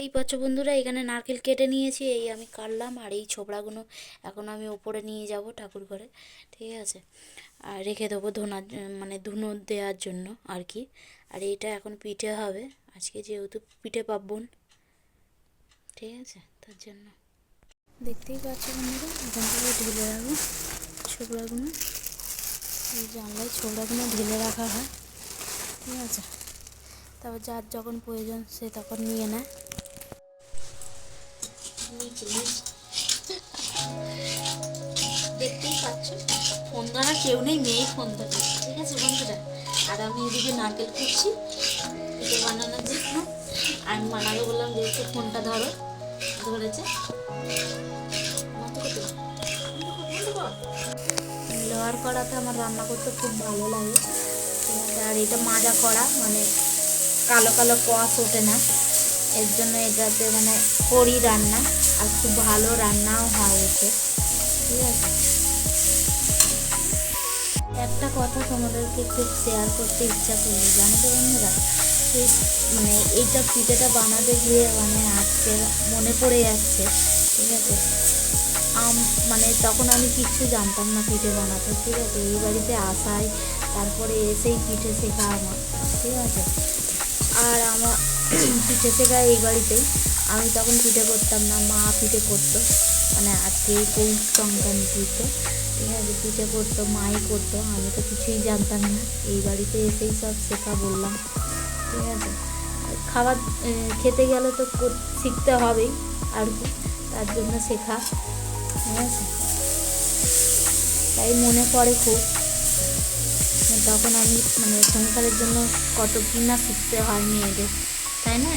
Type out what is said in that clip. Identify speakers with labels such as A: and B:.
A: এই পাচ্ছ বন্ধুরা, এখানে নারকেল কেটে নিয়েছি, এই আমি কাটলাম, আর এই ছোবড়াগুলো এখন আমি ওপরে নিয়ে যাব ঠাকুর ঘরে, ঠিক আছে? আর রেখে দেবো ধোনার মানে ধুনো দেওয়ার জন্য আর কি, আর এটা এখন পিঠে হবে, আজকে যেহেতু পিঠে পার্বণ, ঠিক আছে? তার জন্য। দেখতেই পাচ্ছ বন্ধুরা, এখান থেকে ঢেলে রাখব ছোবড়াগুলো, এই জানলায় ছোবড়াগুলো ঢেলে রাখা হয়, ঠিক আছে? তারপর যার যখন প্রয়োজন সে তখন নিয়ে নেয়। ফোন কেউ নেই মেয়ে ফোন ধরে ঠিক আছে বন্ধুরা? আর আমি এদিকে নারকেল কুচ্ছি পিঠে বানানোর জন্য। আমি মানাকে বললাম যে একটু ফোনটা ধরো, ধরেছে। লোহার কড়াতে আমার রান্না করতে খুব ভালো লাগে। আর এটা মাজা করা মানে কালো কালো কোয়াশ ওঠে না। এর জন্য এটাতে মানে করি রান্না, আর খুব ভালো রান্নাও হয় এতে। একটা কথা তোমাদেরকে খুব শেয়ার করতে ইচ্ছা করল, জানো তো বন্ধুরা? এই মানে এইটা পিঠেটা বানাতে গিয়ে মানে আজকে মনে পড়ে যাচ্ছে, ঠিক আছে? আম মানে তখন আমি কিচ্ছু জানতাম না পিঠে বানাতে, ঠিক আছে? এই বাড়িতে আসাই, তারপরে এসেই পিঠে শেখা আমার, ঠিক আছে? আর আমার পিঠে শেখা এই বাড়িতেই, আমি তখন পিঠে করতাম না, মা পিঠে করতো মানে আজকে এই পৌষ সংক্রান্তিতে। আছে পিঠে করতো, মাই করতো, আমি তো কিছুই জানতাম না। এই বাড়িতে এসেই সব শেখা বললাম। ঠিক আছে খাবার খেতে গেলে তো শিখতে হবেই আর কি, তার জন্য শেখা। ঠিক আছে, তাই মনে পড়ে খুব। তখন আমি মানে সংসারের জন্য কত কি না শিখতে হয় মেয়েদের, তাই না?